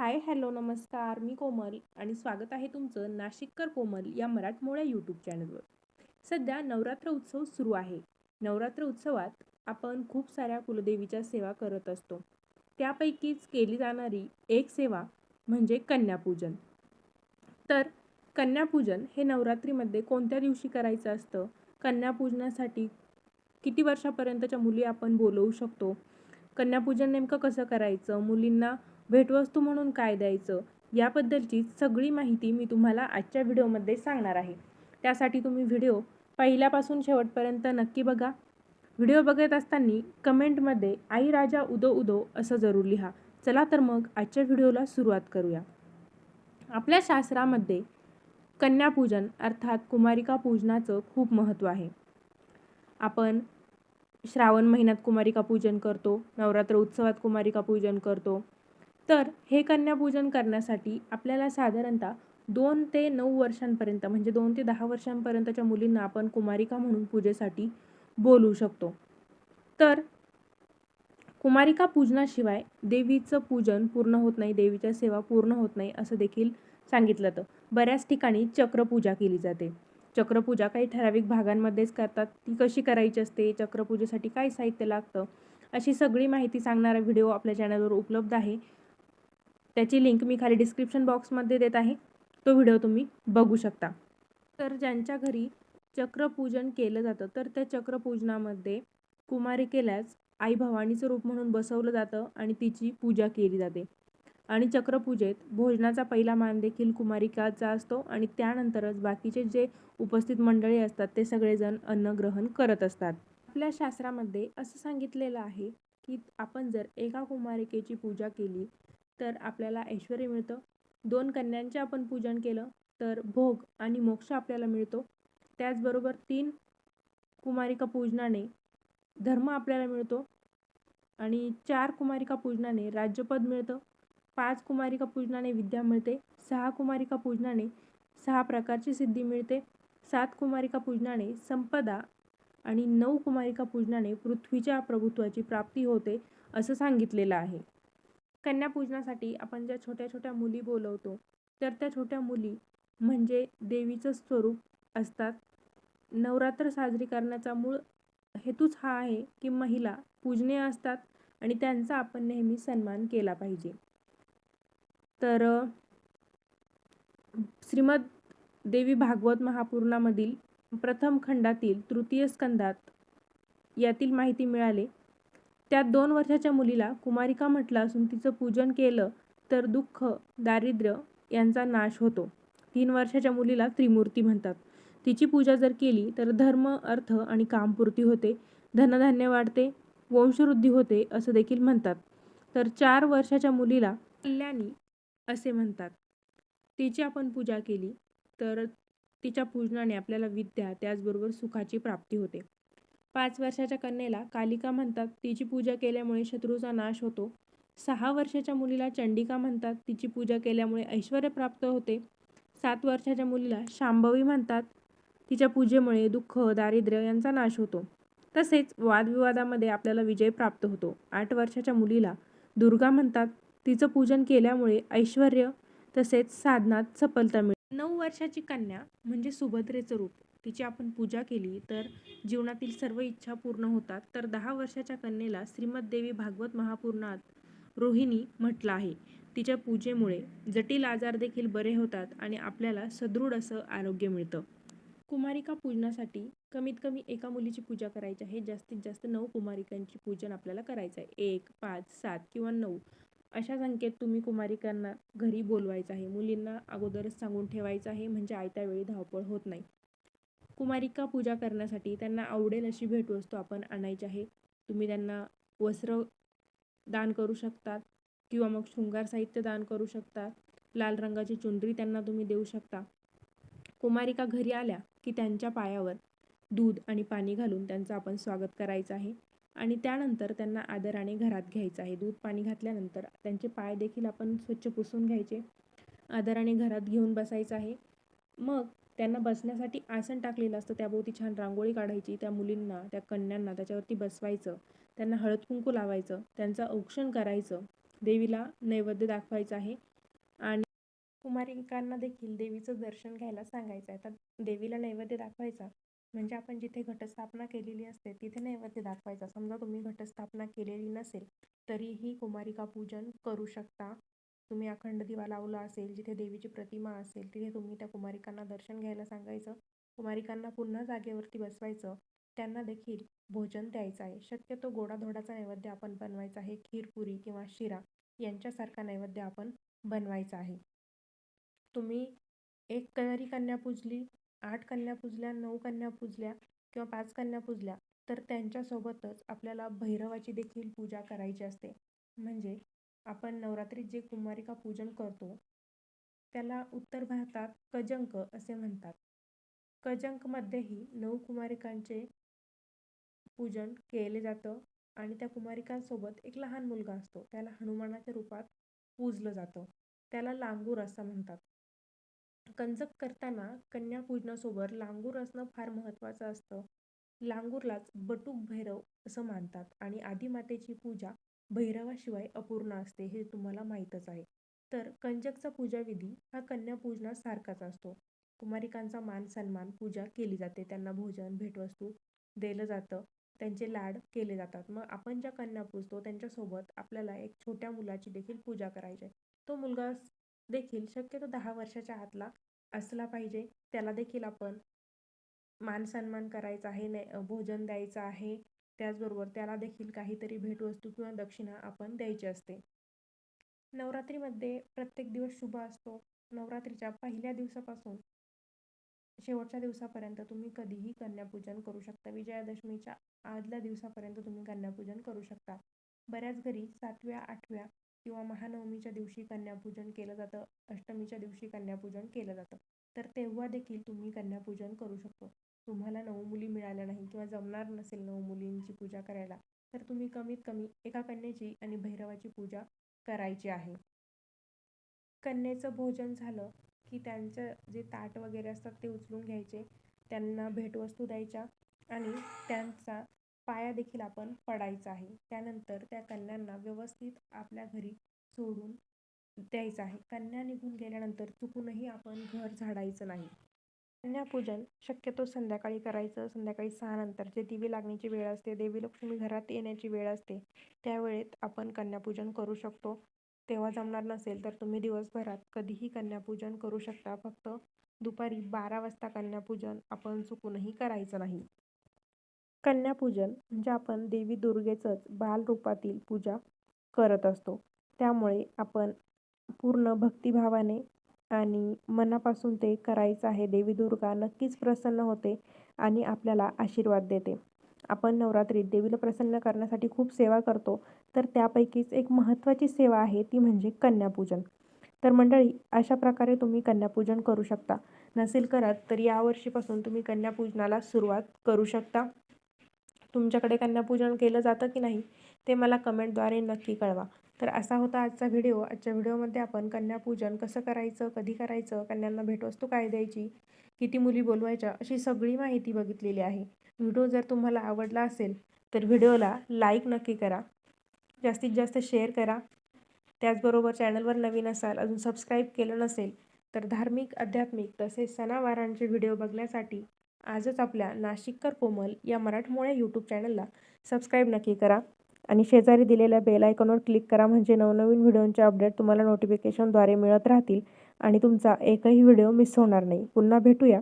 Hi hello नमस्कार मी कोमल आणि स्वागत आहे तुमचं नाशिककर कोमल या मराठमोळ्या यूट्यूब चॅनलवर सध्या नवरात्र उत्सव सुरू आहे. नवरात्र उत्सवात आपण खूप साऱ्या कुलदेवीच्या सेवा करत असतो. त्यापैकीच केली जाणारी एक सेवा म्हणजे कन्यापूजन. तर कन्यापूजन हे नवरात्रीमध्ये कोणत्या दिवशी करायचं असतं? कन्यापूजनासाठी किती वर्षापर्यंतच्या मुली आपण बोलवू शकतो? कन्यापूजन नेमकं कसं करायचं? मुलींना भेटवस्तू म्हणून काय द्यायचं? याबद्दलची सगळी माहिती मी तुम्हाला आजच्या व्हिडिओमध्ये सांगणार आहे. त्यासाठी तुम्ही व्हिडिओ पहिल्यापासून शेवटपर्यंत नक्की बघा. व्हिडिओ बघत असताना कमेंटमध्ये आई राजा उदो उदो असं जरूर लिहा. चला तर मग आजच्या व्हिडिओला सुरुवात करूया. आपल्या शास्त्रामध्ये कन्यापूजन अर्थात कुमारिका पूजनाचं खूप महत्त्व आहे. आपण श्रावण महिन्यात कुमारिका पूजन करतो नवरात्र उत्सवात कुमारिका पूजन करतो तर हे कन्यापूजन करण्यासाठी आपल्याला साधारणतः दोन ते नऊ वर्षांपर्यंत म्हणजे दोन ते दहा वर्षांपर्यंतच्या मुलींना आपण कुमारिका म्हणून पूजेसाठी बोलवू शकतो. तर कुमारिका पूजनाशिवाय देवीचं पूजन पूर्ण होत नाही देवीच्या सेवा पूर्ण होत नाही असं देखील सांगितलं तर बऱ्याच ठिकाणी चक्रपूजा केली जाते. चक्रपूजा काही ठराविक भागांमध्येच करतात. ती कशी करायची असते? चक्रपूजेसाठी काय साहित्य लागतं? अशी सगळी माहिती सांगणारा व्हिडिओ आपल्या चॅनलवर उपलब्ध आहे. त्याची लिंक मी खाली डिस्क्रिप्शन बॉक्समध्ये देत आहे. तो व्हिडिओ तुम्ही बघू शकता. तर ज्यांच्या घरी चक्रपूजन केलं जातं तर त्या चक्रपूजनामध्ये कुमारिकेलाच आई भवानीचं रूप म्हणून बसवलं जातं आणि तिची पूजा केली जाते. आणि चक्रपूजेत भोजनाचा पहिला मान देखील कुमारिकाचा असतो आणि त्यानंतरच बाकीचे जे उपस्थित मंडळी असतात ते सगळेजण अन्न ग्रहण करत असतात. आपल्या शास्त्रामध्ये असं सांगितलेलं आहे की आपण जर एका कुमारिकेची पूजा केली तर आपल्याला ऐश्वर मिळतं. दोन कन्यांचे आपण पूजन केलं तर भोग आणि मोक्ष आपल्याला मिळतो. त्याचबरोबर तीन कुमारिका पूजनाने धर्म आपल्याला मिळतो आणि चार कुमारिका पूजनाने राज्यपद मिळतं. पाच कुमारिका पूजनाने विद्या मिळते सहा कुमारिका पूजनाने सहा प्रकारची सिद्धी मिळते सात कुमारिका पूजनाने संपदा आणि नऊ कुमारिका पूजनाने पृथ्वीच्या प्रभुत्वाची प्राप्ती होते असं सांगितलेलं आहे. कन्यापूजनासाठी आपण ज्या छोट्या छोट्या मुली बोलवतो तर त्या छोट्या मुली म्हणजे देवीचं स्वरूप असतात. नवरात्र साजरी करण्याचा मूळ हेतूच हा आहे की महिला पूजनीय असतात आणि त्यांचा आपण नेहमी सन्मान केला पाहिजे. तर श्रीमद देवी भागवत महापूर्णामधील प्रथम खंडातील तृतीय स्कंदात यातील माहिती मिळाले. त्यात दोन वर्षाच्या मुलीला कुमारिका म्हटलं असून तिचं पूजन केलं तर दुःख दारिद्र्य यांचा नाश होतो. तीन वर्षाच्या मुलीला त्रिमूर्ती म्हणतात. तिची पूजा जर केली तर धर्म अर्थ आणि कामपूर्ती होते. धनधान्य वाढते वंशवृद्धी होते असं देखील म्हणतात. तर चार वर्षाच्या मुलीला कल्याणी असे म्हणतात. तिची आपण पूजा केली तर तिच्या पूजनाने आपल्याला विद्या त्याचबरोबर सुखाची प्राप्ती होते. पाच वर्षाच्या कन्येला कालिका म्हणतात तिची पूजा केल्यामुळे शत्रूचा नाश होतो. सहा वर्षाच्या मुलीला चंडिका म्हणतात तिची पूजा केल्यामुळे ऐश्वर प्राप्त होते. सात वर्षाच्या मुलीला शांभवी म्हणतात तिच्या पूजेमुळे दुःख दारिद्र्य यांचा नाश होतो. तसेच वादविवादामध्ये आपल्याला विजय प्राप्त होतो. आठ वर्षाच्या मुलीला दुर्गा म्हणतात तिचं पूजन केल्यामुळे ऐश्वर तसेच साधनात सफलता मिळते. नऊ वर्षाची कन्या म्हणजे सुभद्रेचं रूप. तिची आपण पूजा केली तर जीवनातील सर्व इच्छा पूर्ण होतात. तर दहा वर्षाच्या कन्येला श्रीमद देवी भागवत महापूर्णात रोहिणी म्हटलं आहे. तिच्या पूजेमुळे जटिल आजार देखील बरे होतात आणि आपल्याला सदृढ असं आरोग्य मिळतं. कुमारिका पूजनासाठी कमीत कमी एका मुलीची पूजा करायची आहे. जास्तीत जास्त नऊ कुमारिकांची पूजन आपल्याला करायचं आहे. एक पाच सात किंवा नऊ अशा संख्येत तुम्ही कुमारिकांना घरी बोलवायचं आहे. मुलींना अगोदरच सांगून ठेवायचं आहे. म्हणजे आयत्या वेळी धावपळ होत नाही. कुमारिका पूजा करण्यासाठी त्यांना आवडेल अशी भेटवस्तू आपण आणायची आहे. तुम्ही त्यांना वस्त्र दान करू शकतात किंवा मग शृंगार साहित्य दान करू शकता लाल रंगाची चुंदरी त्यांना तुम्ही देऊ शकता. कुमारिका घरी आल्या की त्यांच्या पायावर दूध आणि पाणी घालून त्यांचं आपण स्वागत करायचं आहे आणि त्यानंतर त्यांना आदराने घरात घ्यायचं आहे. दूध पाणी घातल्यानंतर त्यांचे पाय देखील आपण स्वच्छ पुसून घ्यायचे. आदराने घरात घेऊन बसायचं आहे. मग त्यांना बसण्यासाठी आसन टाकलेलं असतं. त्याभोवती छान रांगोळी काढायची त्या मुलींना त्या कन्यांना त्याच्यावरती बसवायचं त्यांना हळद कुंकू लावायचं त्यांचं औक्षण करायचं देवीला नैवेद्य दाखवायचं आहे. आणि कुमारिकांना देखील देवीचं दर्शन घ्यायला सांगायचं आहे. तर देवीला नैवेद्य दाखवायचा म्हणजे आपण जिथे घटस्थापना केलेली असते तिथे नैवेद्य दाखवायचा. समजा तुम्ही घटस्थापना केलेली नसेल तरीही कुमारिका पूजन करू शकता. तुम्ही अखंड दिवा लावला असेल जिथे देवीची प्रतिमा असेल तिथे तुम्ही त्या कुमारिकांना दर्शन घ्यायला सांगायचं. कुमारिकांना पुन्हा जागेवरती बसवायचं. त्यांना देखील भोजन द्यायचं आहे. शक्यतो गोडाधोडाचा नैवेद्य आपण बनवायचा आहे. खीरपुरी किंवा शिरा यांच्यासारखा नैवेद्य आपण बनवायचा आहे. तुम्ही एक जरी कन्या पूजली आठ कन्या पूजल्या नऊ कन्या पूजल्या किंवा पाच कन्या पूजल्या तर त्यांच्यासोबतच आपल्याला भैरवाची देखील पूजा करायची असते. म्हणजे आपण नवरात्रीत जे कुमारिका पूजन करतो त्याला उत्तर भारतात कजंक असे म्हणतात. कजंकमध्येही नऊ कुमारिकांचे पूजन केले जातं आणि त्या कुमारिकांसोबत एक लहान मुलगा असतो त्याला हनुमानाच्या रूपात पूजलं जातं. त्याला लांगूर असं म्हणतात. कंजक करताना कन्या पूजनासोबत लांगूर असणं फार महत्त्वाचं असतं. लांगूरलाच बटूक भैरव असं मानतात आणि आदिमातेची पूजा भैरवाशिवाय अपूर्ण असते हे तुम्हाला माहीतच आहे. तर कंजकचा पूजाविधी हा कन्या पूजनासारखाच असतो. कुमारिकांचा मान सन्मान पूजा केली जाते. त्यांना भोजन भेटवस्तू दिलं जातं. त्यांचे लाड केले जातात. मग आपण ज्या कन्या पूजतो त्यांच्यासोबत आपल्याला एक छोट्या मुलाची देखील पूजा करायची आहे. तो मुलगा देखील शक्यतो दहा वर्षाच्या आतला असला पाहिजे. त्याला देखील आपण मान सन्मान करायचा आहे न भोजन द्यायचं आहे. त्याचबरोबर त्याला देखील काहीतरी भेटवस्तू किंवा दक्षिणा आपण द्यायची असते. नवरात्रीमध्ये प्रत्येक दिवस शुभ असतो. नवरात्रीच्या पहिल्या दिवसापासून शेवटच्या दिवसापर्यंत तुम्ही कधीही कन्यापूजन करू शकता. विजयादशमीच्या आदल्या दिवसापर्यंत तुम्ही कन्यापूजन करू शकता. बऱ्याच घरी सातव्या आठव्या किंवा महानवमीच्या दिवशी कन्यापूजन केलं जातं. अष्टमीच्या दिवशी कन्यापूजन केलं जातं. तर तेव्हा देखील तुम्ही कन्यापूजन करू शकतो. तुम्हाला नऊ मुली मिळाल्या नाही किंवा जमणार नसेल नऊ मुलींची पूजा करायला तर तुम्ही कमीत कमी एका कन्येची आणि भैरवाची पूजा करायची आहे. कन्येचं भोजन झालं की त्यांचं जे ताट वगैरे असतात ते उचलून घ्यायचे त्यांना भेटवस्तू द्यायच्या आणि त्यांचा पाया देखील आपण पडायचा आहे. त्यानंतर त्या कन्यांना व्यवस्थित आपल्या घरी सोडून द्यायचं आहे. कन्या निघून गेल्यानंतर चुकूनही आपण घर झाडायचं नाही. कन्यापूजन शक्यतो संध्याकाळी करायचं. संध्याकाळी सहानंतर जे दिवे लागण्याची वेळ असते देवी लक्ष्मी घरात येण्याची वेळ असते त्यावेळेत आपण कन्यापूजन करू शकतो. तेव्हा जमणार नसेल तर तुम्ही दिवसभरात कधीही कन्यापूजन करू शकता. फक्त दुपारी बारा वाजता कन्यापूजन आपण चुकूनही करायचं नाही. कन्यापूजन म्हणजे आपण देवी दुर्गेचंच बालरूपातील पूजा करत असतो. त्यामुळे आपण पूर्ण भक्तिभावाने आणि मनापासून ते करायचं आहे. देवी दुर्गा नक्कीच प्रसन्न होते आणि आपल्याला आशीर्वाद देते. आपण नवरात्रीत देवीला प्रसन्न करण्यासाठी खूप सेवा करतो. तर त्यापैकीच एक महत्त्वाची सेवा आहे ती म्हणजे कन्यापूजन. तर मंडळी अशा प्रकारे तुम्ही कन्यापूजन करू शकता. नसेल करत तर यावर्षीपासून तुम्ही कन्यापूजनाला सुरुवात करू शकता. तुमच्याकडे कन्यापूजन केलं जातं की नाही ते मला कमेंटद्वारे नक्की कळवा. तर असा होता आजचा व्हिडिओ. आजच्या व्हिडिओमध्ये आपण कन्यापूजन कसं करायचं कधी करायचं कन्यांना भेटवस्तू काय द्यायची किती मुली बोलवायच्या अशी सगळी माहिती बघितलेली आहे. व्हिडिओ जर तुम्हाला आवडला असेल तर व्हिडिओला लाईक नक्की करा. जास्तीत जास्त शेअर करा. त्याचबरोबर चॅनलवर नवीन असाल अजून सबस्क्राईब केलं नसेल तर धार्मिक आध्यात्मिक तसेच सणावारांचे व्हिडिओ बघण्यासाठी आजच आपल्या नाशिककर कोमल या मराठमोळ्या यूट्यूब चॅनलला सबस्क्राईब नक्की करा. आणि शेजारी दिलेल्या बेल आयकॉनवर क्लिक करा म्हणजे नवनवीन व्हिडिओंचे अपडेट तुम्हाला नोटिफिकेशनद्वारे मिळत राहतील आणि तुमचा एकही व्हिडिओ मिस होणार नाही. पुन्हा भेटूया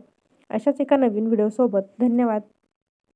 अशाच एका नवीन व्हिडिओसोबत धन्यवाद.